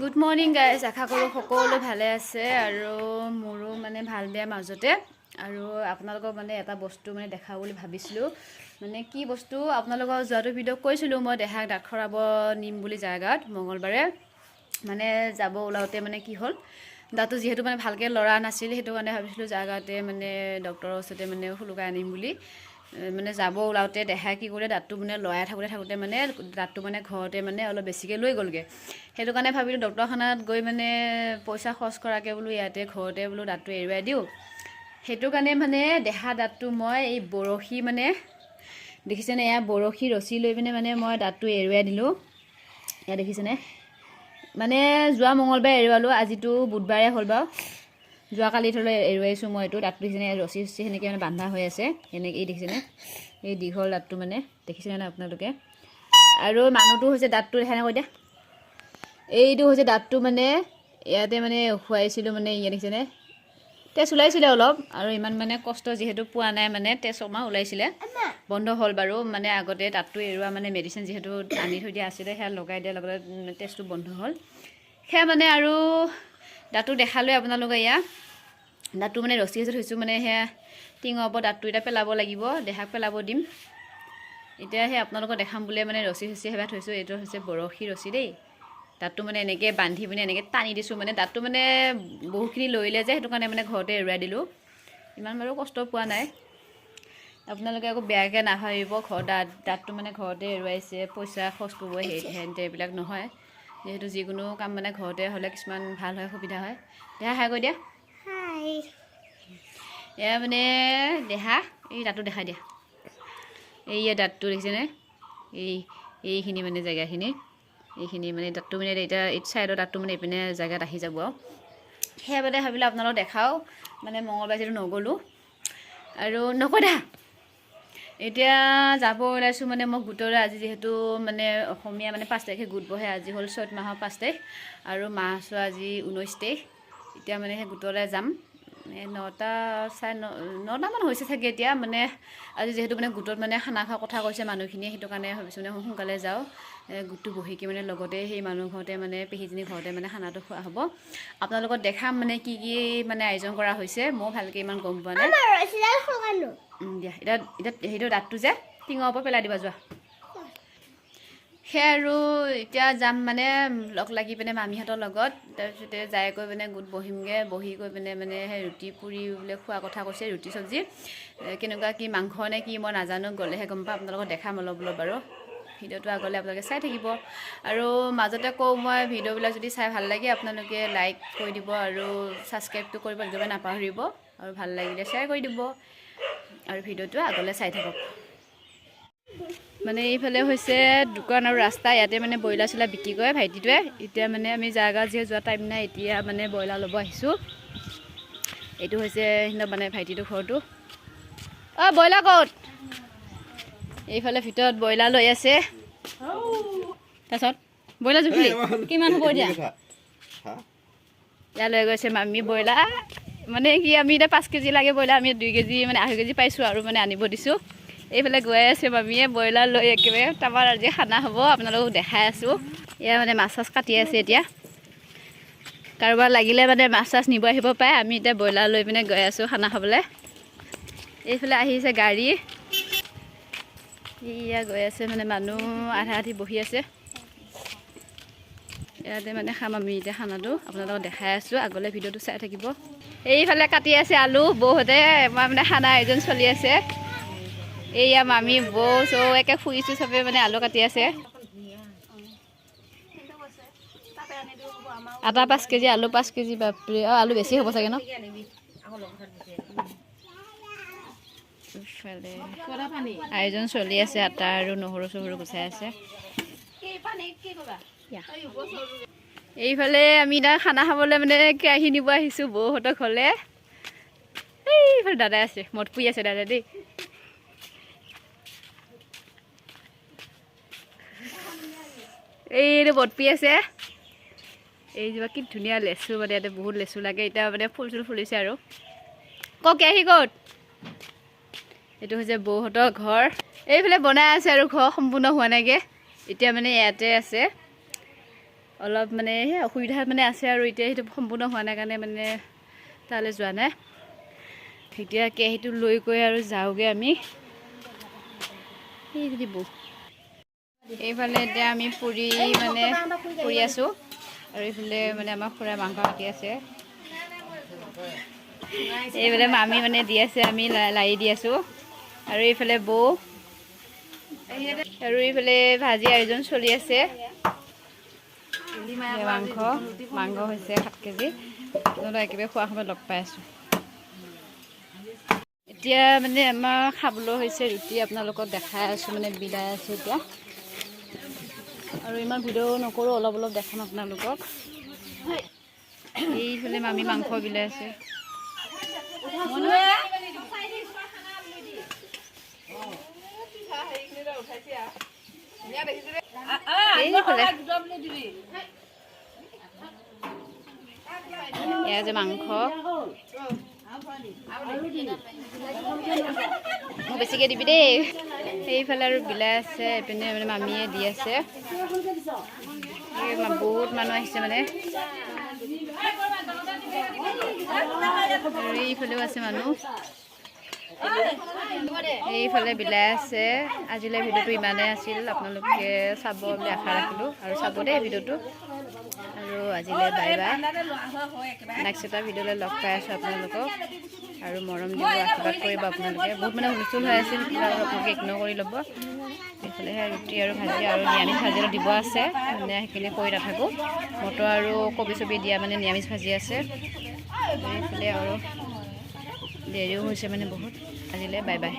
Good morning guys আশা কৰোঁ সকলো ভালে আছে আৰু মোৰো মানে ভাল বেয়া মাজতে। আৰু আপোনালোকক মানে এটা বস্তু মানে দেখাওঁ বুলি ভাবিছিলোঁ। মানে কি বস্তু? আপোনালোকক যোৱাটো ভিডিঅ' কৈছিলোঁ মই দেহাক খৰাব নিম বুলি জেগাত মঙলবাৰে মানে যাব ওলাওঁতে মানে কি হ'ল? দাঁতটো যিহেতু মানে ভালকৈ লৰা নাছিল সেইটো কাৰণে ভাবিছিলোঁ জেগাতে মানে ডক্টৰৰ ওচৰতে মানে শুলুকাই আনিম বুলি। মানে যাব ওলাওঁতে দেখাই কি কৰিলে দাঁতটো মানে লৰাই থাকোঁতে থাকোঁতে মানে দাঁতটো মানে ঘৰতে মানে অলপ বেছিকৈ লৈ গ'লগৈ। সেইটো কাৰণে ভাবিলোঁ ডক্টৰখানাত গৈ মানে পইচা খৰচ কৰাকৈ বোলো ইয়াতে ঘৰতে বোলো দাঁতটো এৰুৱাই দিওঁ। সেইটো কাৰণে মানে দেহা দাঁতটো মই এই বৰশী মানে দেখিছেনে? এয়া বৰশী ৰছী লৈ পিনে মানে মই দাঁতটো এৰুৱাই দিলোঁ। এয়া দেখিছেনে? মানে যোৱা মঙলবাৰে এৰুৱালোঁ আজিতো বুধবাৰে হ'ল বাৰু। যোৱাকালি থ'লে এৰুৱাইছোঁ মই এইটো দাঁতটো দেখিছেনে ৰছী চছী সেনেকৈ মানে বান্ধা হৈ আছে এনেকৈ এই দেখিছেনে? এই দীঘল দাঁতটো মানে দেখিছেনে নাই আপোনালোকে? আৰু মানুহটো হৈছে দাঁতটো দেখা নাই কৈ দিয়া এইটো হৈছে দাঁতটো মানে ইয়াতে মানে খুৱাইছিলোঁ মানে ইয়াত দেখিছেনে? তেজ ওলাইছিলে অলপ আৰু ইমান মানে কষ্ট যিহেতু পোৱা নাই মানে তেজ অকণমান ওলাইছিলে। বন্ধ হ'ল বাৰু মানে আগতে দাঁতটো এৰুৱা মানে মেডিচিন যিহেতু আনি থৈ দিয়া আছিলে সেয়া লগাই দিয়াৰ লগতে তেজটো বন্ধ হ'ল। সেয়া মানে আৰু দাঁতটো দেখালোৱে আপোনালোকে এয়া দাঁতটো মানে ৰছী ৰছী থৈছোঁ মানে সেয়া টিঙৰ ওপৰত দাঁতটো এতিয়া পেলাব লাগিব দেহাক পেলাব দিম। এতিয়া সেই আপোনালোকক দেখাম বুলিয়ে মানে ৰছী চছী সেইবাৰ থৈছোঁ এইটো হৈছে বৰশী ৰছী দেই। দাঁতটো মানে এনেকৈ বান্ধি পিনে এনেকৈ টানি দিছোঁ মানে দাঁতটো মানে বহুতখিনি লৰিলে যে সেইটো কাৰণে মানে ঘৰতে এৰুৱাই দিলোঁ। ইমান বাৰু কষ্ট পোৱা নাই। আপোনালোকে আকৌ বেয়াকৈ নাভাবিব ঘৰ দাঁত দাঁতটো মানে ঘৰতে এৰুৱাইছে পইচা খৰচ কৰিব সেই এইবিলাক নহয়। যিহেতু যিকোনো কাম মানে ঘৰতে হ'লে কিছুমান ভাল হয় সুবিধা হয়। দেহা হাই কৰি দিয়া। এয়া মানে দেহা এই দাঁতটো দেখাই দিয়া। এইয়া দাঁতটো দেখিছেনে এই এইখিনি মানে জেগাখিনি। এইখিনি মানে দাঁতটো মানে এতিয়া এইটো ছাইডৰ দাঁতটো মানে এইপিনে জেগাত আহি যাব আৰু। সেয়া মানে ভাবিলোঁ আপোনালোকক দেখাওঁ। মানে মঙলবাৰে যিহেতু নগ'লোঁ। আৰু নকদা। এতিয়া যাব ওলাইছোঁ মানে মই গোটৰে আজি যিহেতু মানে অসমীয়া মানে পাঁচ তাৰিখে গোট বহে। আজি হ'ল চৈত মাহৰ পাঁচ তাৰিখ। আৰু মাহৰ আজি ঊনৈছ তাৰিখ। এতিয়া মানে সেই গোটলৈ যাম। এই নটা চাৰে ন নটামান হৈছে চাগে এতিয়া মানে আজি যিহেতু মানে গোটত মানে খানা খোৱাৰ কথা কৈছে মানুহখিনিয়ে সেইটো কাৰণে ভাবিছোঁ মানে মই সোনকালে যাওঁ। গোটটো বহিকে মানে লগতে সেই মানুহ ঘৰতে মানে পেহীজনী ঘৰতে মানে খানাটো খোৱা হ'ব। আপোনালোকক দেখাম মানে কি কি মানে আয়োজন কৰা হৈছে ময়ো ভালকৈ ইমান গম পোৱা নাই। দিয়া এতিয়া এতিয়া সেইটো দাঁতটো যে টিঙৰ ওপৰত পেলাই দিবা যোৱা। সেয়া আৰু এতিয়া যাম মানে লগ লাগি পিনে মামীহঁতৰ লগত। তাৰপিছতে যাই গৈ পিনে গোট বহিমগৈ বহি গৈ পিনে মানে সেই ৰুটি পুৰি বোলে খোৱা কথা কৈছে ৰুটি চব্জি। কেনেকুৱা কি মাংস নে কি মই নাজানো গ'লেহে গম পাম। আপোনালোকক দেখাম অলপ অলপ বাৰু। ভিডিঅ'টো আগলৈ আপোনালোকে চাই থাকিব। আৰু মাজতে কওঁ মই ভিডিঅ'বিলাক যদি চাই ভাল লাগে আপোনালোকে লাইক কৰি দিব আৰু ছাবস্ক্ৰাইবটো কৰিব একেবাৰে নাপাহৰিব। আৰু ভাল লাগিলে শ্বেয়াৰ কৰি দিব। আৰু ভিডিঅ'টো আগলৈ চাই থাকক। মানে এইফালে হৈছে দোকান আৰু ৰাস্তা ইয়াতে মানে ব্ৰইলাৰ চইলাৰ বিক্ৰী কৰে ভাইটিটোৱে। এতিয়া মানে আমি জাগা যিহে যোৱা টাইম নাই এতিয়া মানে ব্ৰইলাৰ ল'ব আহিছোঁ। এইটো হৈছে সিহঁতৰ মানে ভাইটিটোৰ ঘৰটো। অঁ ব্ৰইলাৰ ক'ত? এইফালে ভিতৰত ব্ৰইলাৰ লৈ আছে। তাৰপিছত ব্ৰইলাৰ জুখিলি? কিমান হ'ব এতিয়া? ইয়াত লৈ গৈছে মামী ব্ৰইলাৰ। মানে কি আমি এতিয়া পাঁচ কেজি লাগে ব্ৰইলাৰ আমি দুই কেজি মানে আঢ়ৈ কেজি পাইছোঁ আৰু মানে আনিব দিছোঁ। এইফালে গৈ আছে মামীয়ে ব্ৰইলাৰ লৈ একেবাৰে তাৰপৰা আজি খানা হ'ব আপোনালোকক দেখাই আছোঁ। এয়া মানে মাছ চাছ কাটি আছে এতিয়া। কাৰোবাৰ লাগিলে মানে মাছ চাছ নিব আহিব পাৰে আমি এতিয়া ব্ৰইলাৰ লৈ পিনে গৈ আছোঁ খানা খাবলৈ। এইফালে আহিছে গাড়ী। এয়া গৈ আছে মানে মানুহ আধা আধি বহি আছে। ইয়াতে মানে খাম আমি এতিয়া খানাটো আপোনালোকক দেখাই আছোঁ আগলৈ ভিডিঅ'টো চাই থাকিব। এইফালে কাটি আছে আলু বৌহঁতে আমাৰ মানে খানা আয়োজন চলি আছে। এইয়া মামী, বৌ, চৌ, একে ফুৰিছোঁ চবে মানে আলু কাটি আছে। আটা পাঁচ কেজি, আলু পাঁচ কেজি, বাপৰে, অঁ, আলু বেছি হ'ব চাগে ন? আয়োজন চলি আছে, আটা আৰু নহৰু চহৰু গুচাই আছে। এইফালে আমি এতিয়া খানা খাবলৈ মানে কেৰাহী নিব আহিছোঁ, বৌহঁতৰ ঘৰলৈ। এইফালে দাদাই আছে, মদ পুৰি আছে দাদা দেই। এইটো বটপি আছে। এই যেনিবা কি ধুনীয়া লেচু মানে ইয়াতে বহুত লেচু লাগে। এতিয়া মানে ফুল চুল ফুলিছে আৰু। ক কেৰাহী ক'ত এইটো হৈছে বৌহঁতৰ ঘৰ। এইফালে বনাই আছে আৰু ঘৰ সম্পূৰ্ণ হোৱা নাইগে এতিয়া মানে ইয়াতে আছে। অলপ মানে সেই অসুবিধা মানে আছে আৰু এতিয়া সেইটো সম্পূৰ্ণ হোৱা নাই কাৰণে মানে তালৈ যোৱা নাই। এতিয়া কেৰাহীটো লৈ গৈ আৰু যাওঁগৈ আমি। সেই দিব এইফালে এতিয়া আমি পুৰি মানে পুৰি আছোঁ। আৰু এইফালে মানে আমাৰ খুৰা মাংস কাটি আছে। এইফালে মামী মানে দি আছে আমি লাৰি দি আছোঁ। আৰু এইফালে বৌ। আৰু এইফালে ভাজি আয়োজন চলি আছে। মাংস মাংস হৈছে সাত কেজি। একেবাৰে খোৱা সময়ত লগ পাই আছোঁ। এতিয়া মানে আমাৰ খাবলৈ হৈছে ৰুটি আপোনালোকক দেখাই আছোঁ মানে বিলাই আছোঁ এতিয়া। আৰু ইমান ভিডিঅ' নকৰোঁ, অলপ অলপ দেখাম আপোনালোকক। এইফালে মামী মাংস বিলাই আছে। এয়া যে মাংস। বেছিকৈ দিবি দেই। সেইফালে আৰু বিলাই আছে এইপিনে মানে মামীয়ে দি আছে। বহুত মানুহ আহিছে মানে। আৰু এইফালেও আছে মানুহ। এইফালে বিলাই আছে। আজিলৈ ভিডিঅ'টো ইমানেই আছিল। আপোনালোকে চাব বুলি আশা ৰাখিলোঁ। আৰু চাব দেই ভিডিঅ'টো। আৰু আজিলৈ বাই বাই। নেক্সট এটা ভিডিঅ'লৈ লগ পাই আছোঁ আপোনালোকক। আৰু মৰম দিব আশীৰ্বাদ কৰিব আপোনালোকে। বহুত মানে হুলস্থুল হৈ আছিল। আপোনালোকে ইগন'ৰ কৰি ল'ব। এইফালেহে ৰুটি আৰু ভাজি আৰু নিৰামিষ ভাজি অলপ দিব আছে। মানে সেইখিনি কৰি নাথাকোঁ। মটৰ আৰু কবি চবি দিয়া মানে নিৰামিষ ভাজি আছে। এইফালে আৰু দেৰিও হৈছে মানে বহুত আজিলৈ বাই বাই